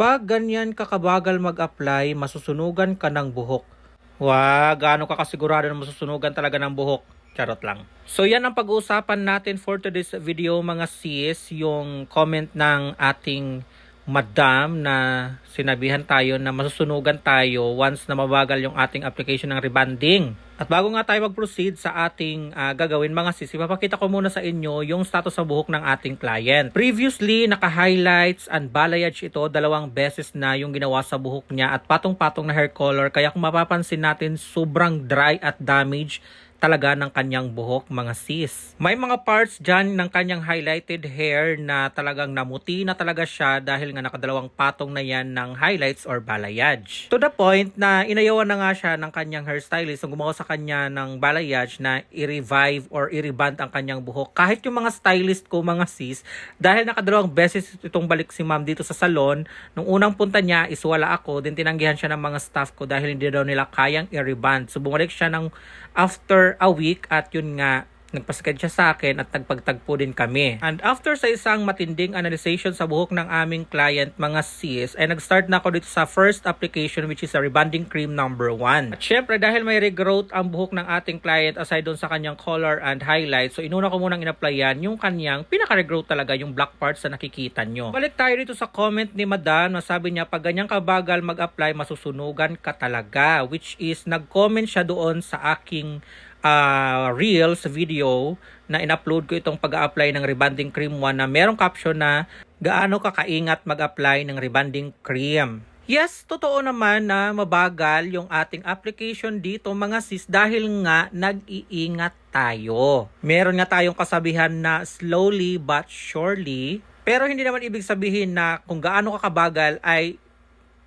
Pag ganyan ka kabagal mag-apply, masusunugan ka ng buhok. Wag, gaano ka kasigurado na masusunugan talaga ng buhok? Charot lang. So yan ang pag-uusapan natin for today's video mga sis, yung comment ng ating madam na sinabihan tayo na masusunugan tayo once na mabagal yung ating application ng rebanding. At bago nga tayo mag-proceed sa ating ah, gagawin mga sis, ipapakita ko muna sa inyo yung status ng buhok ng ating client. Previously, naka-highlights and balayage ito dalawang beses na yung ginawa sa buhok niya at patong-patong na hair color. Kaya kung mapapansin natin, sobrang dry at damage talaga ng kanyang buhok mga sis. May mga parts dyan ng kanyang highlighted hair na talagang namuti na talaga siya dahil nga nakadalawang patong na yan ng highlights or balayage. To the point na inayawan na nga siya ng kanyang hairstylist na gumawa sa kanya ng balayage na i-revive or i-reband ang kanyang buhok. Kahit yung mga stylist ko mga sis, dahil nakadalawang beses itong balik si ma'am dito sa salon, nung unang punta niya is wala ako, din tinanggihan siya ng mga staff ko dahil hindi daw nila kayang i-reband. So bumalik siya ng after a week at yun nga nagpaskad siya sa akin at nagpagtagpo din kami. And after sa isang matinding analyzation sa buhok ng aming client mga sis, ay nag-start na ako dito sa first application which is a rebonding cream number 1. At syempre dahil may regrowth ang buhok ng ating client aside doon sa kanyang color and highlight, so inuna ko munang in-applyan yung kanyang pinaka-regrowth talaga, yung black parts na nakikita nyo. Balik tayo dito sa comment ni Madam na sabi niya pag ganyang kabagal mag-apply, masusunugan ka talaga. Which is, nag-comment siya doon sa aking uh, reels video na in-upload ko itong pag-apply ng rebonding cream 1 na merong caption na gaano ka kaingat mag-apply ng rebonding cream. Yes, totoo naman na mabagal yung ating application dito mga sis dahil nga nag-iingat tayo. Meron nga tayong kasabihan na slowly but surely pero hindi naman ibig sabihin na kung gaano ka kabagal ay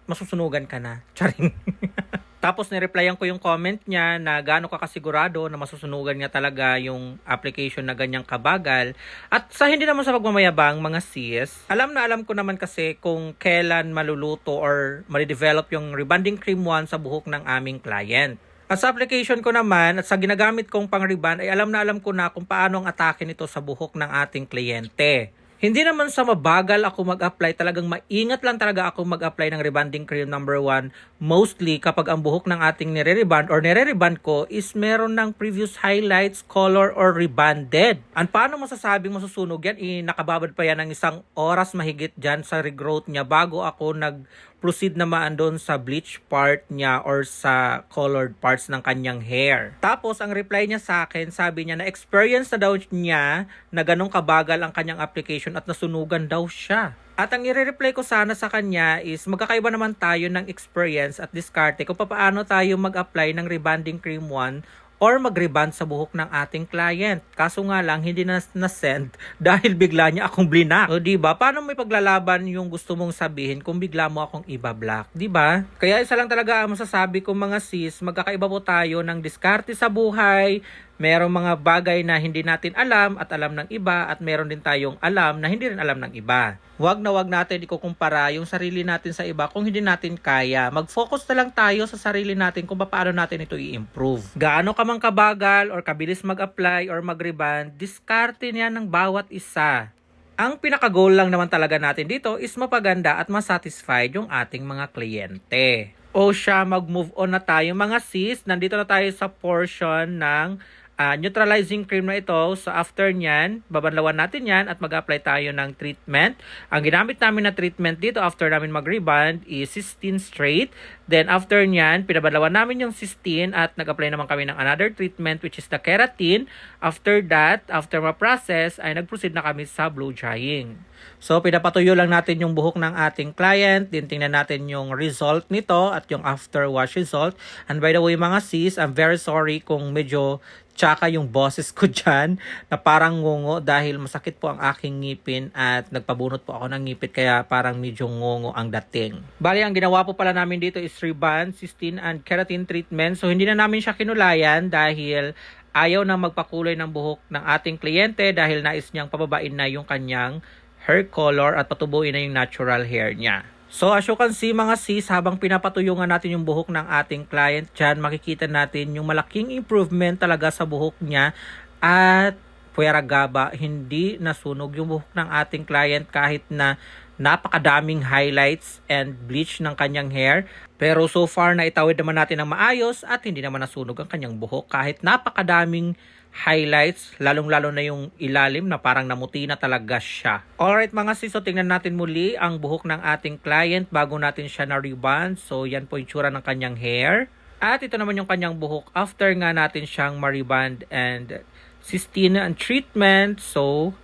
masusunugan ka na. Charing. Tapos nireplyan ko yung comment niya na gaano ka kasigurado na masusunugan niya talaga yung application na ganyang kabagal. At sa hindi naman sa pagmamayabang mga sis, alam na alam ko naman kasi kung kailan maluluto or malidevelop yung rebonding cream 1 sa buhok ng aming client. At sa application ko naman at sa ginagamit kong pang-reband ay alam na alam ko na kung paano ang atake nito sa buhok ng ating kliyente. Hindi naman sa mabagal ako mag-apply, talagang maingat lang talaga ako mag-apply ng rebonding cream number 1. Mostly kapag ang buhok ng ating nire-reband or nire-reband ko is meron ng previous highlights, color, or rebanded. And paano masasabing masusunog yan? Eh, nakababad pa yan ng isang oras mahigit dyan sa regrowth niya bago ako nag proceed naman doon sa bleach part niya or sa colored parts ng kanyang hair. Tapos, ang reply niya sa akin, sabi niya na experience na daw niya na ganong kabagal ang kanyang application at nasunugan daw siya. At ang i-reply ko sana sa kanya is magkakaiba naman tayo ng experience at diskarte kung paano tayo mag-apply ng rebonding cream 1 or mag-reband sa buhok ng ating client. Kaso nga lang, hindi na na-send dahil bigla niya akong blinak. O diba? Paano may paglalaban yung gusto mong sabihin kung bigla mo akong iba-block? Diba? Kaya isa lang talaga ang masasabi ko mga sis, magkakaiba po tayo ng diskarte sa buhay, merong mga bagay na hindi natin alam at alam ng iba at meron din tayong alam na hindi rin alam ng iba. Huwag na huwag natin ikukumpara yung sarili natin sa iba kung hindi natin kaya. Mag-focus na lang tayo sa sarili natin kung paano natin ito i-improve. Gaano ka mang kabagal or kabilis mag-apply or mag-reband, diskarte niya ng bawat isa. Ang pinaka-goal lang naman talaga natin dito is mapaganda at masatisfied yung ating mga kliyente. O siya, mag-move on na tayo mga sis. Nandito na tayo sa portion ng ah, neutralizing cream na ito. So after nyan, babanlawan natin yan at mag-apply tayo ng treatment. Ang ginamit namin na treatment dito after namin mag-reband is cysteine straight. Then after nyan, pinabanlawan namin yung cysteine at nag-apply naman kami ng another treatment which is the keratin. After that, after ma-process, ay nag-proceed na kami sa blow drying. So, pinapatuyo lang natin yung buhok ng ating client. Din tingnan natin yung result nito at yung after wash result. And by the way, mga sis, I'm very sorry kung medyo tsaka yung boses ko dyan na parang ngungo dahil masakit po ang aking ngipin at nagpabunot po ako ng ngipit kaya parang medyo ngungo ang dating. Bali, ang ginawa po pala namin dito is reband, cysteine, and keratin treatment. So, hindi na namin siya kinulayan dahil ayaw na magpakulay ng buhok ng ating kliyente dahil nais niyang pababain na yung kanyang hair color at patubuin na yung natural hair niya. So as you can see mga sis, habang pinapatuyungan natin yung buhok ng ating client dyan, makikita natin yung malaking improvement talaga sa buhok niya at puwera gaba, hindi nasunog yung buhok ng ating client kahit na napakadaming highlights and bleach ng kanyang hair. Pero so far na itawid naman natin ng maayos at hindi naman nasunog ang kanyang buhok kahit napakadaming highlights, lalong-lalo na yung ilalim na parang namuti na talaga siya. Alright mga sis, tingnan natin muli ang buhok ng ating client bago natin siya na-rebond. So yan po yung tsura ng kanyang hair. At ito naman yung kanyang buhok after nga natin siyang mariband and cysteine and treatment. So,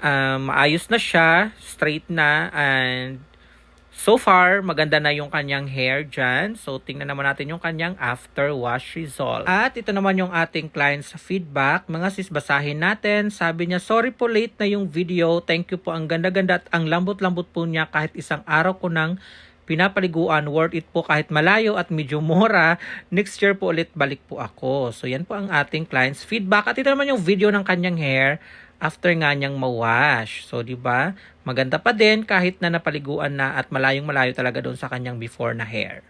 um, maayos na siya, straight na, and so far, maganda na yung kanyang hair dyan. So, tingnan naman natin yung kanyang after wash result. At ito naman yung ating client's feedback. Mga sis, basahin natin. Sabi niya, sorry po late na yung video. Thank you po. Ang ganda-ganda at ang lambot-lambot po niya kahit isang araw ko nang pinapaliguan. Worth it po kahit malayo at medyo mura. Next year po ulit balik po ako. So, yan po ang ating client's feedback. At ito naman yung video ng kanyang hair after nga niyang mawash. So, di ba? Maganda pa din kahit na napaliguan na at malayong malayo talaga doon sa kanyang before na hair.